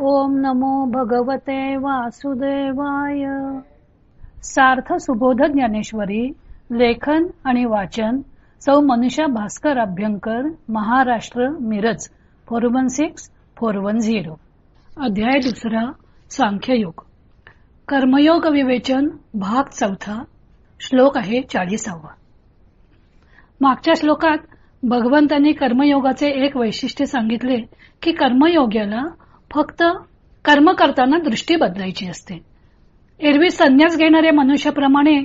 ओम नमो भगवते वासुदेवाय. सार्थ सुबोध ज्ञानेश्वरी लेखन आणि वाचन सौ Manusha Bhaskar Abhyankar Maharashtra Miraj four one six four one zero. अध्याय दुसरा सांख्ययोग. कर्मयोग विवेचन भाग चौथा श्लोक आहे चाळीसावा. मागच्या श्लोकात भगवंतांनी कर्मयोगाचे एक वैशिष्ट्य सांगितले की कर्मयोग्याला फक्त कर्म करताना दृष्टी बदलायची असते. एरवी संन्यास घेणाऱ्या मनुष्याप्रमाणे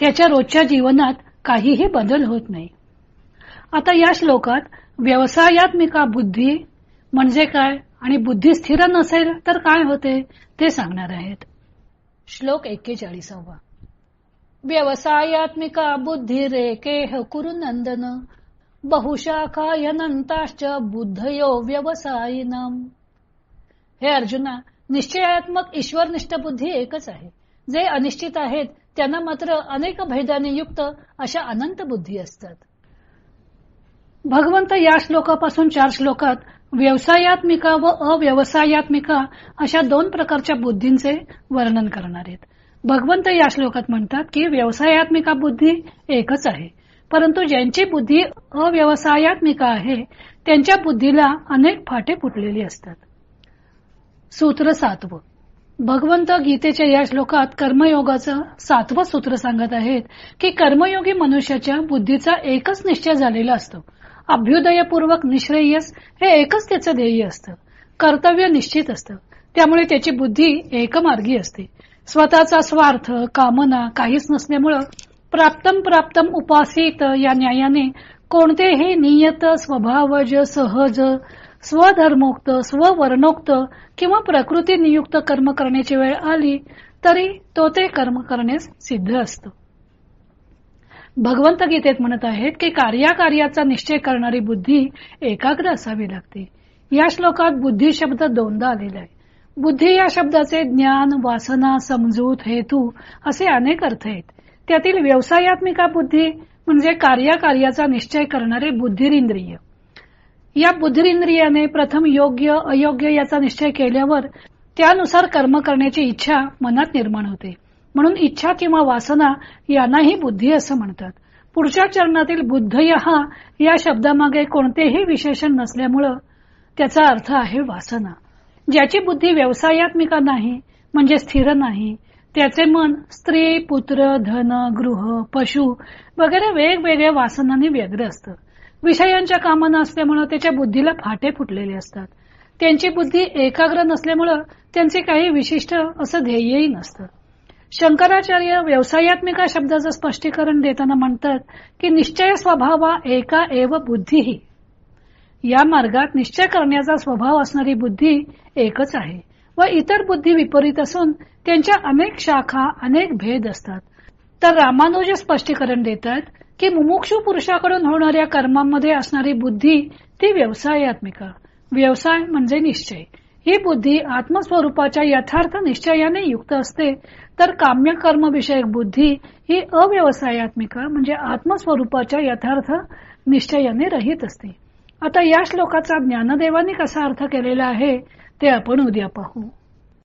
त्याच्या रोजच्या जीवनात काहीही बदल होत नाही. आता या श्लोकात व्यवसायात्मिका बुद्धी म्हणजे काय आणि बुद्धी स्थिर नसेल तर काय होते ते सांगणार आहेत. श्लोक एक्केचाळीसावा. व्यवसायात्मिका बुद्धी रेकेह कुरुनंदन बहुशाखायनंताश्च बुद्धयो व्यवसायिनम. हे अर्जुना निश्चयात्मक ईश्वरनिष्ठ बुद्धी एकच आहे. जे अनिश्चित आहेत त्यांना मात्र अनेक भेदाने युक्त अशा अनंत बुद्धी असतात. भगवंत या श्लोकापासून चार श्लोकात व्यवसायात्मिका व अव्यवसायात्मिका अशा दोन प्रकारच्या बुद्धींचे वर्णन करणार आहेत. भगवंत या श्लोकात म्हणतात की व्यवसायात्मिका बुद्धी एकच आहे. परंतु ज्यांची बुद्धी अव्यवसायात्मिका आहे त्यांच्या बुद्धीला अनेक फाटे फुटलेली असतात. सूत्र सातवं. भगवंत गीतेच्या या श्लोकात कर्मयोगाचं सातवं सूत्र सांगत आहेत की कर्मयोगी मनुष्याच्या बुद्धीचा एकच निश्चय झालेला असतो. अभ्युदयपूर्वक निश्रेयस हे एकच त्याचं ध्येय असतं. कर्तव्य निश्चित असतं. त्यामुळे त्याची बुद्धी एकमार्गी असते. स्वतःचा स्वार्थ कामना काहीच नसल्यामुळं प्राप्तम प्राप्तम उपासित या न्यायाने कोणतेही नियत स्वभावज सहज स्वधर्मोक्त स्ववर्णोक्त किंवा प्रकृती नियुक्त कर्म करण्याची वेळ आली तरी तो ते कर्म करण्यास सिद्ध असतो. भगवंत गीतेत म्हणत आहेत की कार्याकार्याचा निश्चय करणारी बुद्धी एकाग्र असावी लागते. या श्लोकात बुद्धी शब्द दोनदा आलेला आहे. बुद्धी या शब्दाचे ज्ञान वासना समजूत हेतू असे अनेक अर्थ आहेत. त्यातील व्यवसायात्मिका बुद्धी म्हणजे कार्याकार्याचा निश्चय करणारे बुद्धिरिंद्रिय. या बुद्धिरिंद्रियाने प्रथम योग्य अयोग्य याचा निश्चय केल्यावर त्यानुसार कर्म करण्याची इच्छा मनात निर्माण होते. म्हणून इच्छा किंवा वासना यांनाही बुद्धी असं म्हणतात. पुढच्या चरणातील बुद्धय हा या शब्दामागे कोणतेही विशेषण नसल्यामुळं त्याचा अर्थ आहे वासना. ज्याची बुद्धी व्यवसायात्मिका नाही म्हणजे स्थिर नाही त्याचे मन स्त्री पुत्र धन गृह पशु वगैरे वेगवेगळ्या वासनांनी व्यग्र असतं. विषयांच्या कामना असल्यामुळं त्याच्या बुद्धीला फाटे फुटलेले असतात. त्यांची बुद्धी एकाग्र नसल्यामुळं त्यांचे काही विशिष्ट असं ध्येयही नसतं. शंकराचार्य व्यवसायात्मिका शब्दाचं स्पष्टीकरण देताना म्हणतात की निश्चय स्वभावा एका एव बुद्धीही. या मार्गात निश्चय करण्याचा स्वभाव असणारी बुद्धी एकच आहे व इतर बुद्धी विपरीत असून त्यांच्या अनेक शाखा अनेक भेद असतात. तर रामानुज स्पष्टीकरण देतात की मुमुक्षु पुरुषाकडून होणाऱ्या कर्मांमध्ये असणारी बुद्धी ती व्यवसायात्मिका व्यवसाय म्हणजे निश्चय. ही बुद्धी आत्मस्वरूपाच्या यथार्थ निश्चयाने युक्त असते तर काम्य कर्म विषयक बुद्धी ही अव्यवसायात्मिका म्हणजे आत्मस्वरूपाच्या यथार्थ निश्चयाने रहित असते. आता या श्लोकाचा ज्ञानदेवानी कसा अर्थ केलेला आहे ते आपण उद्या पाहू.